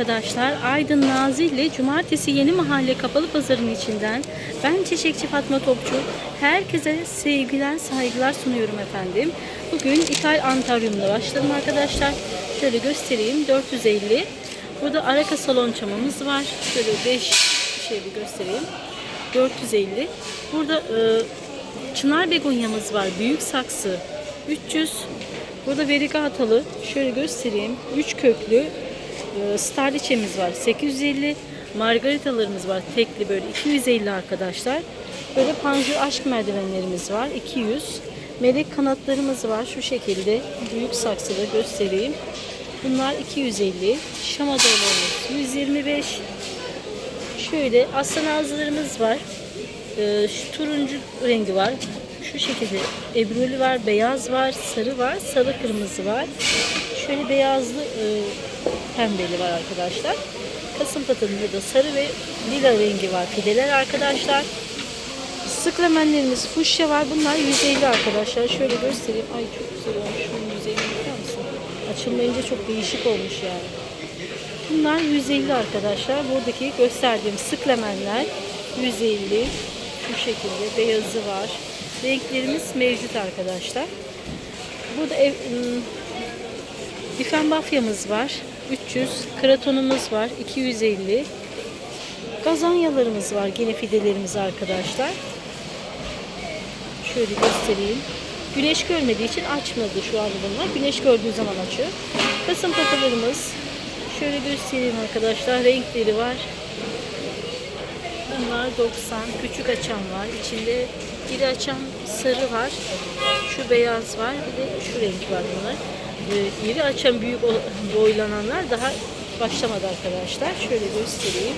arkadaşlar. Aydın Nazilli Cumartesi Yeni Mahalle Kapalı Pazarı'nın içinden ben Çiçekçi Fatma Topçu. Herkese sevgiler, saygılar sunuyorum efendim. Bugün ithal antaryumla başladım arkadaşlar. Şöyle göstereyim. 450. Burada araka salon çamamız var. Şöyle 5 şöyle göstereyim. 450. Burada e, çınar begonyamız var. Büyük saksı 300. Burada verigatalı şöyle göstereyim. 3 köklü starliçemiz var. 850. Margaritalarımız var. Tekli böyle 250 arkadaşlar. Böyle panjur aşk merdivenlerimiz var. 200. Melek kanatlarımız var. Şu şekilde büyük saksıda göstereyim. Bunlar 250. Şam adalarımız 125. Şöyle aslan ağızlarımız var. Ee, şu turuncu rengi var. Şu şekilde ebruli var, beyaz var, sarı var, sarı kırmızı var. Şöyle beyazlı e, pembeli var arkadaşlar. Kasım patında da sarı ve lila rengi var. Fideler arkadaşlar. Sıklamenlerimiz fuşya var. Bunlar 150 arkadaşlar. Şöyle göstereyim. Ay çok güzel olmuş. Şunun yüzeyine bakar mısın? Açılmayınca çok değişik olmuş yani. Bunlar 150 arkadaşlar. Buradaki gösterdiğim sıklemenler 150. Şu şekilde beyazı var. Renklerimiz mevcut arkadaşlar. Burada ev, ım, difen bafyamız var. 300. Kratonumuz var. 250. Gazanyalarımız var. Yine fidelerimiz arkadaşlar. Şöyle göstereyim. Güneş görmediği için açmadı şu anda bunlar. Güneş gördüğü zaman açıyor. Kasım kafalarımız. Şöyle göstereyim arkadaşlar. Renkleri var. Bunlar 90. Küçük açan var. İçinde iri açan sarı var. Şu beyaz var. Bir de şu renk var bunlar. Ee, iri açan büyük boylananlar daha başlamadı arkadaşlar. Şöyle göstereyim.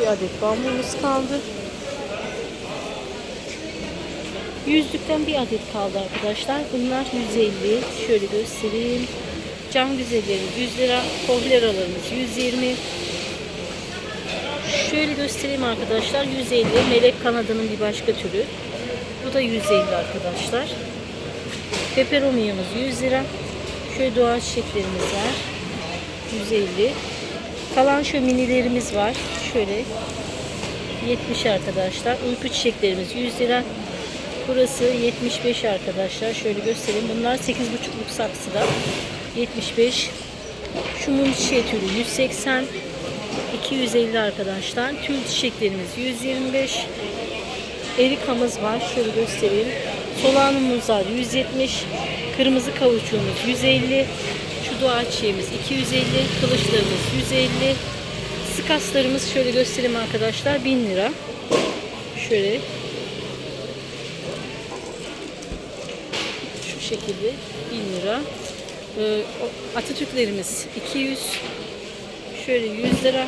Bir adet bambumuz kaldı. Yüzlükten bir adet kaldı arkadaşlar. Bunlar 150. Şöyle göstereyim. Cam güzelleri 100 lira. Kohleralarımız 120. Şöyle göstereyim arkadaşlar. 150. Melek kanadının bir başka türü. Bu da 150 arkadaşlar. Peperomiyamız 100 lira. Şöyle doğal çiçeklerimiz var. 150. Kalan şu minilerimiz var. Şöyle 70 arkadaşlar. Uyku çiçeklerimiz 100 lira. Burası 75 arkadaşlar. Şöyle göstereyim. Bunlar 8,5'luk saksıda. 75. Şu mum çiçeği türü 180. 250 arkadaşlar. Tül çiçeklerimiz 125. Erikamız var. Şöyle göstereyim. Solanumuz var 170. Kırmızı kavuçuğumuz 150. Şu doğa çiçeğimiz 250. Kılıçlarımız 150. Skaslarımız şöyle göstereyim arkadaşlar 1000 lira. Şöyle şu şekilde 1000 lira. Ee, Atatürklerimiz 200. Şöyle 100 lira.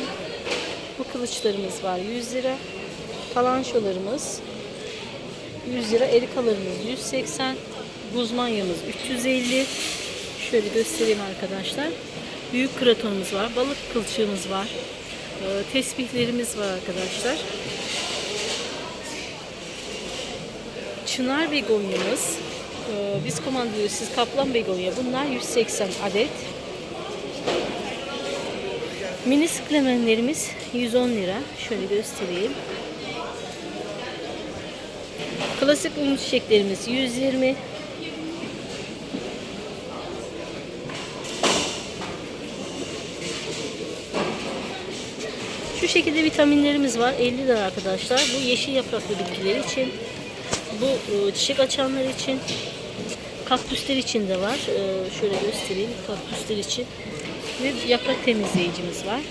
Bu kılıçlarımız var 100 lira. Kalanşolarımız 100 lira. Erikalarımız 180. Guzmanyamız 350. Şöyle göstereyim arkadaşlar. Büyük kratonumuz var. Balık kılçığımız var. Ee, tesbihlerimiz var arkadaşlar. Çınar begonyamız. Ee, biz komandalıyoruz. Siz kaplan begonya. Bunlar 180 adet. Mini sıklemenlerimiz 110 lira. Şöyle göstereyim. Klasik un çiçeklerimiz 120. Şu şekilde vitaminlerimiz var. 50 lira arkadaşlar. Bu yeşil yapraklı bitkiler için. Bu e, çiçek açanlar için. Kaktüsler için de var. E, şöyle göstereyim. Kaktüsler için. Ve yaprak temizleyicimiz var.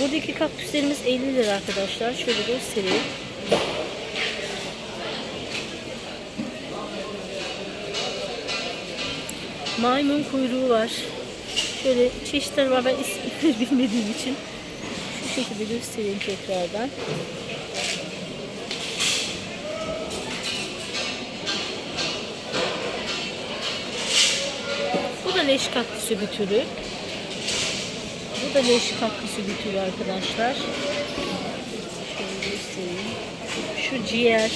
Buradaki kaktüslerimiz 50 lira arkadaşlar. Şöyle göstereyim. Maymun kuyruğu var. Şöyle çeşitler var. Ben isimleri bilmediğim için şu şekilde göstereyim tekrardan. Bu da leş kaktüsü bir türü. Bu da leş kaktüsü bir türü arkadaşlar. Şöyle göstereyim. Şu ciğer.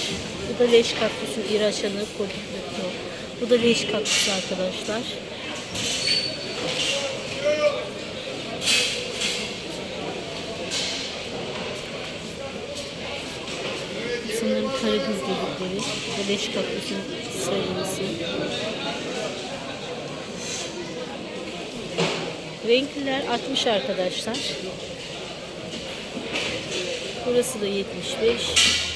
Bu da leş kaktüsü iraçanı. Bu da leş kaktüsü arkadaşlar. Sanırım karagöz dedikleri. Bu da leş kaktüsün sarılısı. Renkliler 60 arkadaşlar. Burası da 75.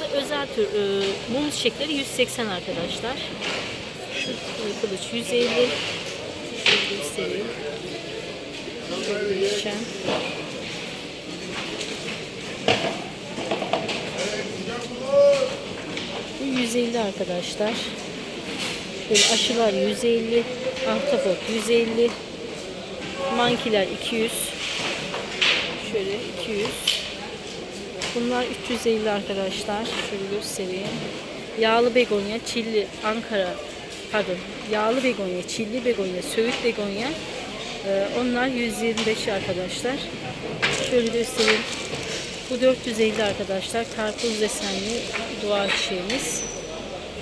Burada özel tür e, mum çiçekleri 180 arkadaşlar. Şu kılıç 150. Şöyle. Bu 150 arkadaşlar. Şöyle aşılar 150. Ahtapot 150. Mankiler 200. Şöyle 200. Bunlar 350 arkadaşlar. Şöyle göstereyim. Yağlı begonya, çilli, Ankara, pardon, yağlı begonya, çilli begonya, söğüt begonya. Ee, onlar 125 arkadaşlar. Şöyle göstereyim. Bu 450 arkadaşlar. Karpuz desenli dua çiçeğimiz.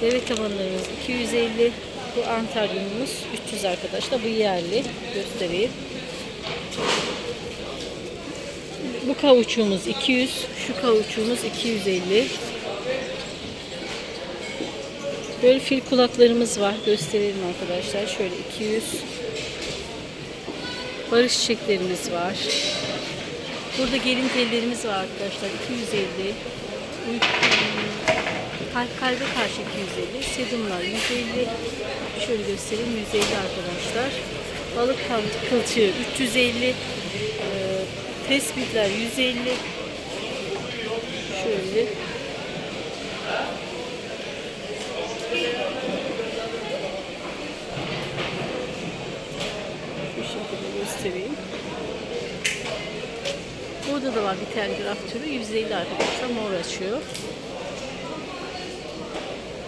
Deve tabanlarımız 250. Bu antaryumuz 300 arkadaşlar. Bu yerli. Göstereyim. Bu kavuçuğumuz 200. Şu kavuçuğumuz 250. Böyle fil kulaklarımız var. Gösterelim arkadaşlar. Şöyle 200. Barış çiçeklerimiz var. Burada gelin tellerimiz var arkadaşlar. 250. Uy- Kalp kalbe karşı 250. Sedumlar 150. Şöyle göstereyim 150 arkadaşlar. Balık kılçığı 350. Ee, tespitler 150. Şöyle. Bu şekilde göstereyim. Burada da var bir telgraf türü. 150 arkadaşlar mor açıyor.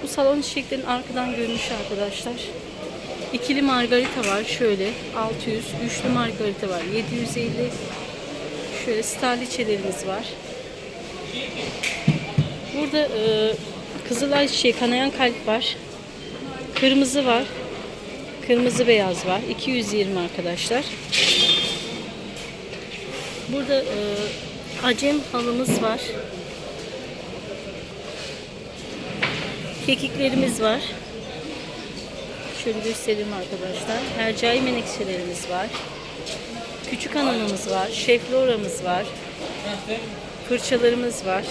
Bu salon çiçeklerin arkadan görünüşü arkadaşlar. İkili margarita var şöyle 600. Üçlü margarita var 750. Şöyle starliçelerimiz var. Burada e, kızılay çiçeği kanayan kalp var. Kırmızı var. Kırmızı beyaz var. 220 arkadaşlar. Burada e, acem halımız var. Kekiklerimiz var. Şöyle göstereyim arkadaşlar. Hercai menekşelerimiz var. Küçük ananımız var. Şefloramız var. Fırçalarımız var.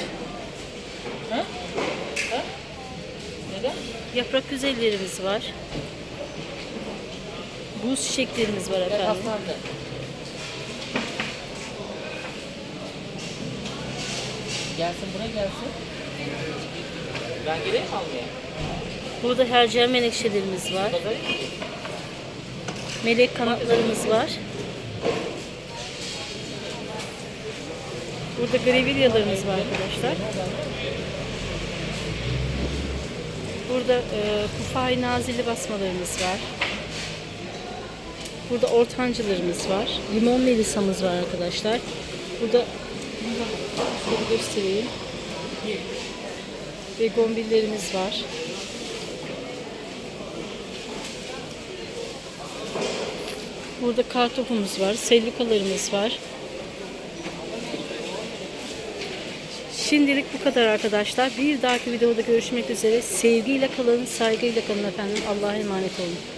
Yaprak güzellerimiz var. Buz çiçeklerimiz var efendim. Gelsin buraya gelsin. Ben gireyim almaya? Burada hercai menekşelerimiz var. Melek kanatlarımız var. Burada grevilyalarımız var arkadaşlar. Burada e, kufay nazilli basmalarımız var. Burada ortancılarımız var. Limon melisamız var arkadaşlar. Burada şöyle göstereyim. Begonbillerimiz var. Burada kartopumuz var, sellukalarımız var. Şimdilik bu kadar arkadaşlar. Bir dahaki videoda görüşmek üzere. Sevgiyle kalın, saygıyla kalın efendim. Allah'a emanet olun.